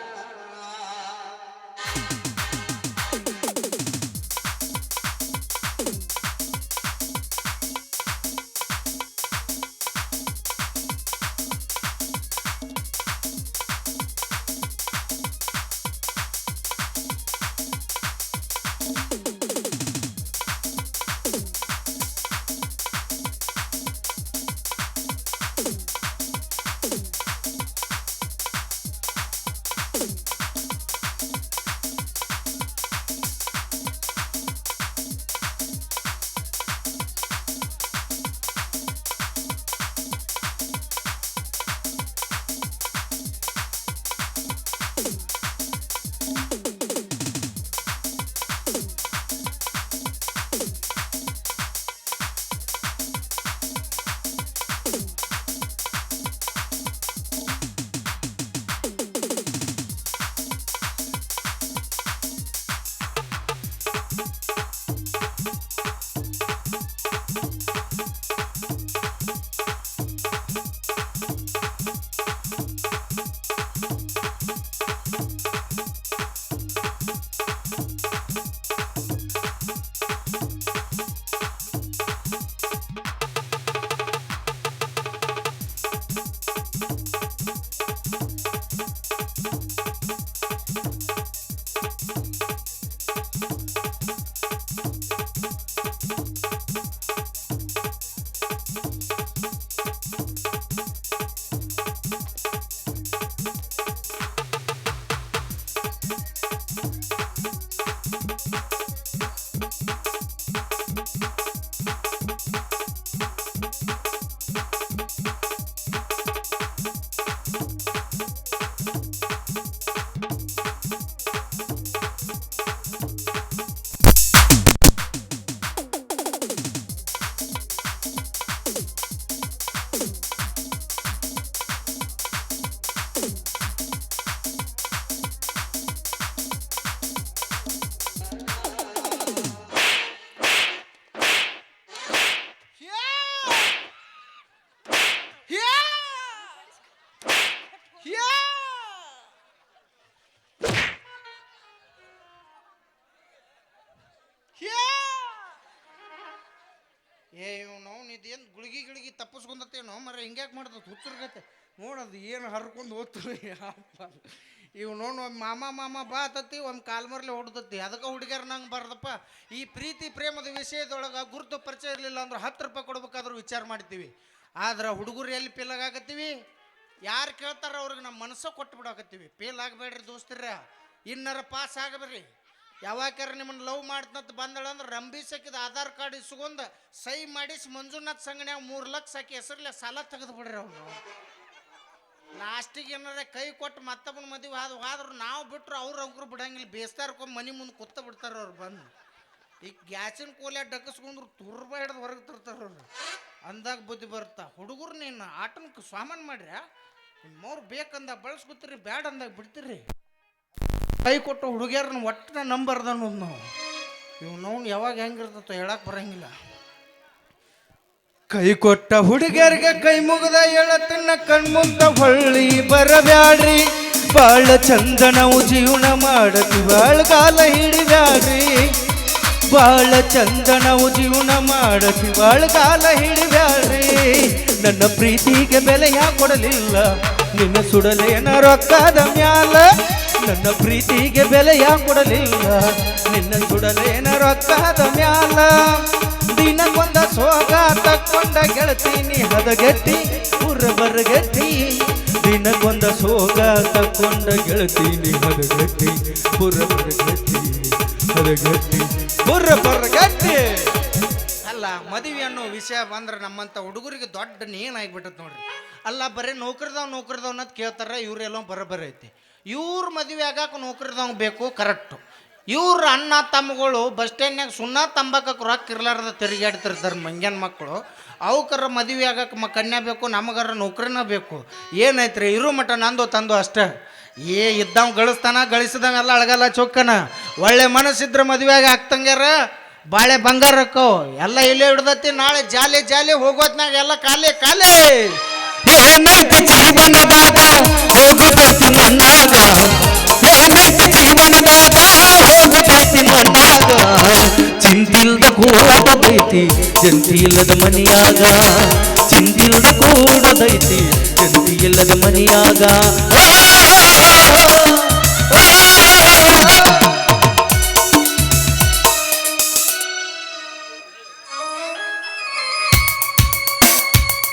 ಹುಚ್ಚರ್ಗತ್ತೆ ನೋಡೋದು ಏನು ಹರ್ಕೊಂಡು ಹೋಗ್ತದೆ ಇವು ನೋಡು ಒಂದು ಮಾಮ ಮಾಮ, ಬಾ ಆತತಿ ಒಂದು ಕಾಲ್ಮರ್ಲೆ ಹೊಡ್ದತ್ತಿ ಅದಕ್ಕೆ ಹುಡುಗಿಯರು ನಂಗೆ ಬರ್ದಪ್ಪ, ಈ ಪ್ರೀತಿ ಪ್ರೇಮದ ವಿಷಯದೊಳಗೆ ಗುರುತು ಪರಿಚಯ ಇರಲಿಲ್ಲ ಅಂದ್ರೆ ಹತ್ತು ರೂಪಾಯಿ ಕೊಡ್ಬೇಕಾದ್ರೂ ವಿಚಾರ ಮಾಡ್ತೀವಿ ಆದ್ರೆ ಹುಡುಗರು ಎಲ್ಲಿ ಪೀಲಾಗತ್ತೀವಿ ಯಾರು ಕೇಳ್ತಾರ ಅವ್ರಿಗೆ ನಮ್ಮ ಮನಸ್ಸು ಕೊಟ್ಟು ಬಿಡಾಕತ್ತೀವಿ ಫೇಲ್ ಆಗಬೇಡ್ರಿ ದೋಸ್ತಿರ ಇನ್ನರ ಪಾಸ್ ಆಗಬೇಡ್ರಿ. ಯಾವಾಗಾರ ನಿಮ್ಮನ್ನ ಲವ್ ಮಾಡ್ತಂತ ಬಂದಳಂದ್ರೆ ರಂಬಿ ಸಕ್ಕಿದ ಆಧಾರ್ ಕಾರ್ಡ್ ಇಸ್ಕೊಂಡ್ ಸಹಿ ಮಾಡಿಸಿ ಮಂಜುನಾಥ್ ಸಂಗಣ್ಯಾಗ ಮೂರು ಲಕ್ಷ ಹಾಕಿ ಹೆಸರ್ಲೆ ಸಾಲ ತೆಗೆದು ಬಿಡ್ರಿ ಅವ್ರು ಲಾಸ್ಟಿಗೆ ಏನಾರ ಕೈ ಕೊಟ್ಟು ಮತ್ತೊಬ್ಬನ ಮದುವೆ ಆದ ನಾವು ಬಿಟ್ರು ಅವ್ರು ಅವ್ರು ಬಿಡಂಗಿಲ್ಲ. ಬೇಸ್ತಾರ್ಕೊಂಡ್ ಮನೆ ಮುಂದೆ ಕೂತ ಬಿಡ್ತಾರೆ ಅವ್ರು ಬಂದು. ಈಗ ಗ್ಯಾಸಿನ ಕೋಲೆ ಡಕ್ಕಸ್ಕೊಂಡ್ರು ತುರ್ಬ ಹಿಡ್ದು ಹೊರಗೆ ತರ್ತಾರ ಅವ್ರು. ಅಂದಾಗ ಬುದ್ಧಿ ಬರುತ್ತಾ ಹುಡುಗರು ನೀನು ಆಟನ ಸಾಮಾನು ಮಾಡ್ರಿ ನಿಮ್ಮವ್ರು ಬೇಕಂದ ಬಳಸ್ಕೊತೀರಿ ಬ್ಯಾಡ ಅಂದಾಗ ಬಿಡ್ತೀರಿ. ಕೈ ಕೊಟ್ಟು ಹುಡುಗಿಯರನ್ನ ಒಟ್ಟಿನ ನಂಬರ್ದ ಅನ್ನೋದು ನಾವು. ಇವ್ ನಾವು ಯಾವಾಗ ಹೆಂಗಿರ್ತೈತೋ ಹೇಳಕ್ ಬರಂಗಿಲ್ಲ. ಕೈ ಕೊಟ್ಟ ಹುಡುಗಿಯರಿಗೆ ಕೈ ಮುಗದ ಹೇಳತನ್ನ ಕಣ್ಮುಂದ ಹೊಳ್ಳಿ ಬರಬ್ಯಾಡ್ರಿ. ಬಾಳ ಚಂದ ನಾವು ಜೀವನ ಮಾಡತಿ, ಬಾಳ್ಗಾಲ ಹಿಡಿಬ್ಯಾಡ್ರಿ. ಬಾಳ ಚಂದ ನಾವು ಜೀವನ ಮಾಡತಿ ಕಾಲ ಹಿಡಿಬ್ಯಾಡ್ರಿ. ನನ್ನ ಪ್ರೀತಿಗೆ ಬೆಲೆಯ ಕೊಡಲಿಲ್ಲ, ನಿನ್ನ ಸುಡಲೇನ ರೊಕ್ಕದ ಮ್ಯಾಲ. ನನ್ನ ಪ್ರೀತಿಗೆ ಬೆಲೆಯ ಕೊಡಲಿಲ್ಲ. ನಿನ್ನ ಸುಡಲೇನ ರೊಕ್ಕದ ಮ್ಯಾಲ. ದಿನಕ್ಕೊಂದ ಸೋಗ ತಕ್ಕೊಂಡ ಗೆಳತೀನಿ ಹದಗೆಟ್ಟಿ ಪುರ ಬರಗಟ್ಟಿ ದಿನಕ್ಕೊಂದ ಸೋಗ ತಕ್ಕೊಂಡ ಗೆಳತೀನಿ ಹದಗಟ್ಟಿ ಪುರ ಬರಗಟ್ಟಿ ಹದಗಟ್ಟಿ ಪುರ ಬರಗಟ್ಟಿ ಅಲ್ಲ, ಮದುವೆ ಅನ್ನೋ ವಿಷಯ ಬಂದ್ರೆ ನಮ್ಮಂಥ ಹುಡುಗರಿಗೆ ದೊಡ್ಡ ನೇನಾಗ್ಬಿಟ್ಟತ್ ನೋಡ್ರಿ. ಅಲ್ಲ, ಬರೀ ನೌಕರದವ್ ನೌಕರದವ್ ಅನ್ನೋದು ಕೇಳ್ತಾರ ಇವರೆಲ್ಲ ಬರಬರೈತಿ. ಇವ್ರ ಮದುವೆ ಆಗಾಕ ನೌಕರಿದವ್ ಬೇಕು ಕರೆಕ್ಟು ಇವ್ರ ಅಣ್ಣ, ತಮ್ಮಗಳು ಬಸ್ ಸ್ಟ್ಯಾಂಡ್ನಾಗ ಸುಣ್ಣ ತಂಬಾಕಕ್ಕೆ ರೊಕ್ಕ ಇರ್ಲಾರ್ದ ತಿರುಗಾಡ್ತಿರ್ತಾರೆ ಮಂಜನ್ ಮಕ್ಕಳು ಅವಕರ ಮದುವೆ ಆಗಕ್ಕೆ ಮ ಕನ್ಯಾ ಬೇಕು, ನಮಗರ ನೌಕರಿನ ಬೇಕು. ಏನೈತ್ರಿ, ಇರು ಮಟ ನಂದು ತಂದು ಅಷ್ಟೇ. ಏ ಇದ್ದವ್ ಗಳಿಸ್ತಾನ ಗಳಿಸಿದಂಗೆಲ್ಲ ಅಳಗಲ್ಲ ಚೊಕ್ಕನ. ಒಳ್ಳೆ ಮನಸ್ಸಿದ್ರೆ ಮದುವೆಯಾಗಿ ಹಾಕ್ತಂಗ್ಯಾರ ಬಾಳೆ ಬಂಗಾರಕ್ಕೋ ಎಲ್ಲ ಇಲ್ಲೇ ಹಿಡ್ದತಿ, ನಾಳೆ ಜಾಲಿ ಜಾಲಿ ಹೋಗೋತ್ನಾಗ ಎಲ್ಲ ಖಾಲಿ ಖಾಲಿ ಏನೈತಿ ಜೀವನದಾಗ ಹೋಗಬೇಕು ಮಣ್ಣಾಗ. ಏನೈತಿ ಜೀವನದಾಗ ಹೋಗಬೇಕು ಮಣ್ಣಾಗ. ಚಿಂತಿಲ್ದ ಕೂಡದೈತಿ ಜಂತಿಲ್ಲದ ಮನಿಯಾಗ. ಚಿಂತಿಲ್ದ ಕೂಡದೈತಿ ಜಂತಿಯಿಲ್ಲದ ಮನಿಯಾಗ.